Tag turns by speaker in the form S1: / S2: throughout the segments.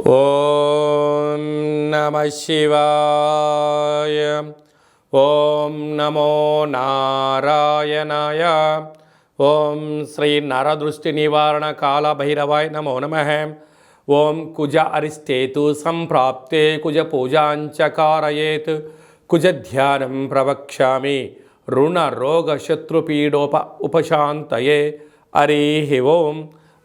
S1: ఓం నమ శివాయ. ఓం నమో నారాయణాయ. ఓం శ్రీ నరదృష్టి నివారణ కాల భైరవాయ నమో నమ. ఓం కుజ అరిష్టేతు సంప్రాప్తే కుజ పూజాంచకారయేత్. కుజ ధ్యానం ప్రవక్ష్యామి. రుణ రోగ శత్రుపీడోప ఉపశాంతయే. హరి ఓం.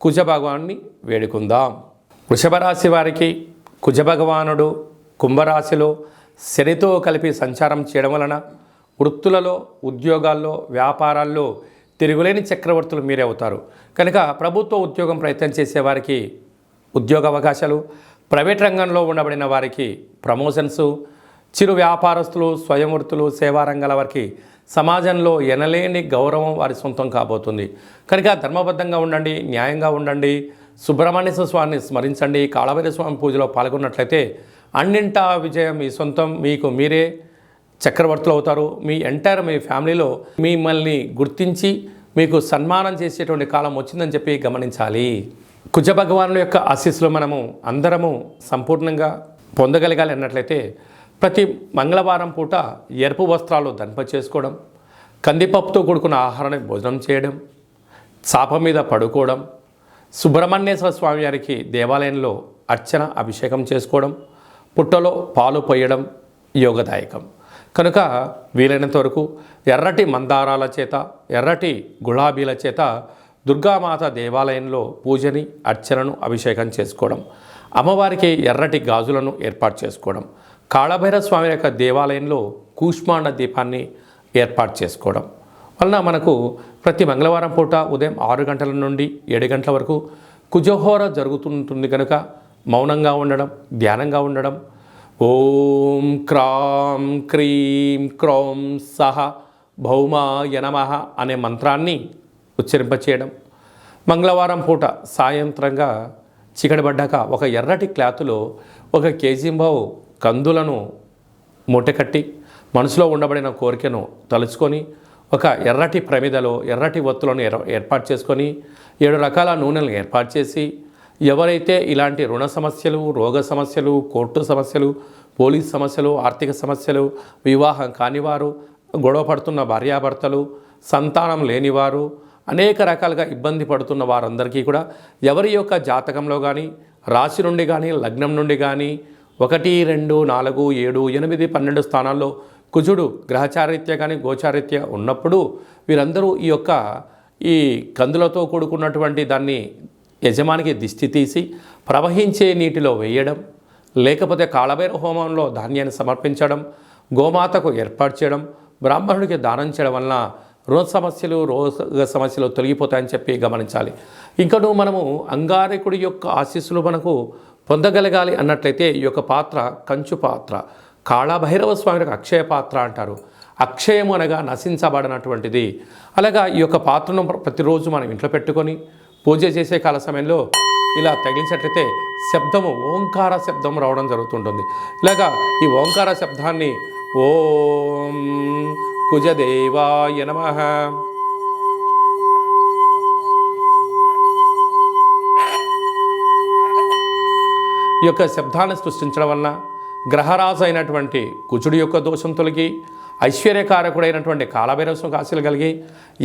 S1: కుజ భగవాన్ని వేడుకుందాం. వృషభరాశి వారికి కుజభగవానుడు కుంభరాశిలో శనితో కలిపి సంచారం చేయడం వలన వృత్తులలో ఉద్యోగాల్లో వ్యాపారాల్లో తిరుగులేని చక్రవర్తులు మీరే అవుతారు. కనుక ప్రభుత్వ ఉద్యోగం ప్రయత్నం చేసేవారికి ఉద్యోగ అవకాశాలు ప్రైవేట్ రంగంలో ఉండబడిన వారికి ప్రమోషన్స్ చిరు వ్యాపారస్తులు స్వయం వృత్తులు వారికి సమాజంలో ఎనలేని గౌరవం వారి సొంతం కాబోతుంది. కనుక ధర్మబద్ధంగా ఉండండి న్యాయంగా ఉండండి సుబ్రహ్మణ్య స్వామిని స్మరించండి కాళభైర స్వామి పూజలో పాల్గొన్నట్లయితే అన్నింటా విజయం మీ సొంతం మీకు మీరే చక్రవర్తులు అవుతారు. మీ ఎంటైర్ మీ ఫ్యామిలీలో మిమ్మల్ని గుర్తించి మీకు సన్మానం చేసేటువంటి కాలం వచ్చిందని చెప్పి గమనించాలి. కుజ భగవానుల యొక్క ఆశీస్సులు మనము అందరము సంపూర్ణంగా పొందగలగాలి అన్నట్లయితే ప్రతి మంగళవారం పూట ఎరుపు వస్త్రాలు దంప చేసుకోవడం కందిపప్పుతో కూడుకున్న ఆహారాన్ని భోజనం చేయడం చాప మీద పడుకోవడం సుబ్రహ్మణ్యేశ్వర స్వామి వారికి దేవాలయంలో అర్చన అభిషేకం చేసుకోవడం పుట్టలో పాలు పోయడం యోగదాయకం. కనుక వీలైనంత వరకు ఎర్రటి మందారాల చేత ఎర్రటి గులాబీల చేత దుర్గామాత దేవాలయంలో పూజని అర్చనను అభిషేకం చేసుకోవడం అమ్మవారికి ఎర్రటి గాజులను ఏర్పాటు చేసుకోవడం కాళభైర స్వామి యొక్క దేవాలయంలో కూష్మాండ దీపాన్ని ఏర్పాటు చేసుకోవడం వలన మనకు ప్రతి మంగళవారం పూట ఉదయం ఆరు గంటల నుండి ఏడు గంటల వరకు కుజహోర జరుగుతుంటుంది కనుక మౌనంగా ఉండడం ధ్యానంగా ఉండడం. ఓం క్రాం క్రీం క్రోం సహ భౌమాయ నమః అనే మంత్రాన్ని ఉచ్చరింపచేయడం. మంగళవారం పూట సాయంత్రంగా చీకటిపడ్డాక ఒక ఎర్రటి క్లాతులో ఒక కేజీంబావు కందులను మూటకట్టి మనసులో ఉండబడిన కోరికను తలుచుకొని ఒక ఎర్రటి ప్రమిదలో ఎర్రటి ఒత్తులను ఏర్- ఏర్పాటు చేసుకొని ఏడు రకాల నూనెలను ఏర్పాటు చేసి ఎవరైతే ఇలాంటి రుణ సమస్యలు రోగ సమస్యలు కోర్టు సమస్యలు పోలీస్ సమస్యలు ఆర్థిక సమస్యలు వివాహం కానివారు గొడవ పడుతున్న భార్యాభర్తలు సంతానం లేనివారు అనేక రకాలుగా ఇబ్బంది పడుతున్న వారందరికీ కూడా ఎవరి యొక్క జాతకంలో కానీ రాశి నుండి కానీ లగ్నం నుండి కానీ ఒకటి రెండు నాలుగు ఏడు ఎనిమిది పన్నెండు స్థానాల్లో కుజుడు గ్రహచారిత్య కానీ గోచారిత్య ఉన్నప్పుడు వీరందరూ ఈ యొక్క ఈ కందులతో కూడుకున్నటువంటి దాన్ని యజమానికి దిష్టి తీసి ప్రవహించే నీటిలో వేయడం లేకపోతే కాళభైర హోమంలో ధాన్యాన్ని సమర్పించడం గోమాతకు ఏర్పాటు చేయడం బ్రాహ్మణుడికి దానం చేయడం వలన రుణ సమస్యలు రోగ సమస్యలు తొలగిపోతాయని చెప్పి గమనించాలి. ఇంకను మనము అంగారకుడి యొక్క ఆశీస్సులు మనకు పొందగలగాలి అన్నట్లయితే ఈ యొక్క పాత్ర కంచు పాత్ర. కాళభైరవ స్వామికి అక్షయ పాత్ర అంటారు. అక్షయము అనగా నశించబడినటువంటిది. అలాగా ఈ యొక్క పాత్రను ప్రతిరోజు మనం ఇంట్లో పెట్టుకొని పూజ చేసే కాల సమయంలో ఇలా తగిలించినట్లయితే శబ్దము ఓంకార శబ్దం రావడం జరుగుతుంటుంది. ఇలాగా ఈ ఓంకార శబ్దాన్ని ఓం కుజదేవాయ నమ. ఈ యొక్క శబ్దాన్ని సృష్టించడం వలన గ్రహరాజు అయినటువంటి కుజుడి యొక్క దోషం తొలగి ఐశ్వర్యకారకుడైనటువంటి కాలభైరవ కాశీలు కలిగి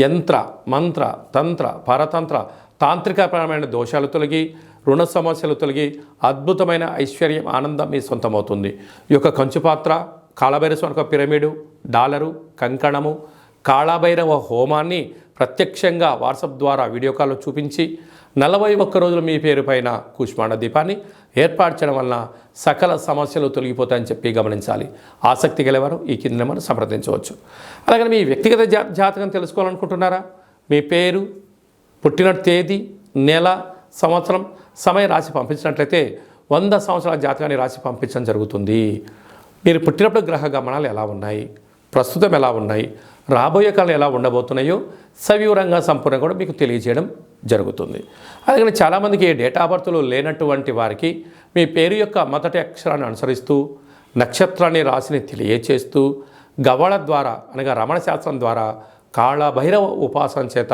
S1: యంత్ర మంత్ర తంత్ర పరతంత్ర తాంత్రికపరమైన దోషాలు తొలగి రుణ సమస్యలు తొలగి అద్భుతమైన ఐశ్వర్యం ఆనందం మీ సొంతమవుతుంది. ఈ యొక్క కంచు పాత్ర కాళభైరస్వామి ఒక పిరమిడు డాలరు కంకణము కాళభైరవ హోమాన్ని ప్రత్యక్షంగా వాట్సాప్ ద్వారా వీడియో కాల్లో చూపించి నలభై ఒక్క రోజులు మీ పేరు పైన కూష్మాండ దీపాన్ని ఏర్పాటు చేయడం వలన సకల సమస్యలు తొలగిపోతాయని చెప్పి గమనించాలి. ఆసక్తి గలవారు ఈ కింద మనం సంప్రదించవచ్చు. అలాగే మీ వ్యక్తిగత జా జాతకం తెలుసుకోవాలనుకుంటున్నారా? మీ పేరు పుట్టిన తేదీ నెల సంవత్సరం సమయ రాసి పంపించినట్లయితే వంద సంవత్సరాల జాతకాన్ని రాసి పంపించడం జరుగుతుంది. మీరు పుట్టినప్పుడు గ్రహ గమనాలు ఎలా ఉన్నాయి? ప్రస్తుతం ఎలా ఉన్నాయి? రాబోయే కాలం ఎలా ఉండబోతున్నాయో సవివరంగా సంపూర్ణంగా కూడా మీకు తెలియజేయడం జరుగుతుంది. అలాగే చాలామందికి డేట్ ఆఫ్ బర్త్లు లేనటువంటి వారికి మీ పేరు యొక్క మొదటి అక్షరాన్ని అనుసరిస్తూ నక్షత్రాన్ని రాశిని తెలియచేస్తూ గవళ ద్వారా అనగా రమణ శాస్త్రం ద్వారా కాళ భైరవ ఉపాసన చేత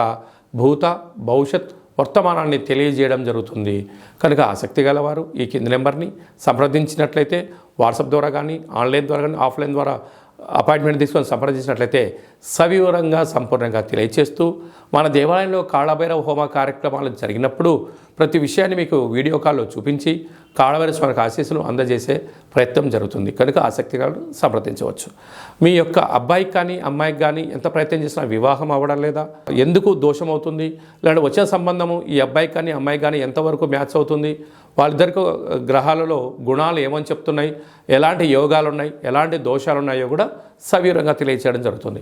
S1: భూత భవిష్యత్ వర్తమానాన్ని తెలియజేయడం జరుగుతుంది. కనుక ఆసక్తి గలవారు ఈ కింది నెంబర్ని సంప్రదించినట్లయితే వాట్సాప్ ద్వారా కానీ ఆన్లైన్ ద్వారా కానీ ఆఫ్లైన్ ద్వారా అపాయింట్మెంట్ తీసుకొని సంప్రదించినట్లయితే సవివరంగా సంపూర్ణంగా తెలియచేస్తూ మన దేవాలయంలో కాళభైరవ హోమ కార్యక్రమాలు జరిగినప్పుడు ప్రతి విషయాన్ని మీకు వీడియో కాల్లో చూపించి కాళవరి స్వామికి ఆశీస్సులు అందజేసే ప్రయత్నం జరుగుతుంది. కనుక ఆసక్తి సంప్రదించవచ్చు. మీ యొక్క అబ్బాయికి కానీ అమ్మాయికి కానీ ఎంత ప్రయత్నం చేసినా వివాహం అవ్వడం లేదా ఎందుకు దోషం అవుతుంది లేదా వచ్చే సంబంధము ఈ అబ్బాయికి కానీ అమ్మాయికి కానీ ఎంతవరకు మ్యాచ్ అవుతుంది వాళ్ళిద్దరికి గ్రహాలలో గుణాలు ఏమని చెప్తున్నాయి ఎలాంటి యోగాలు ఉన్నాయి ఎలాంటి దోషాలు ఉన్నాయో కూడా సవీరంగా తెలియచేయడం జరుగుతుంది.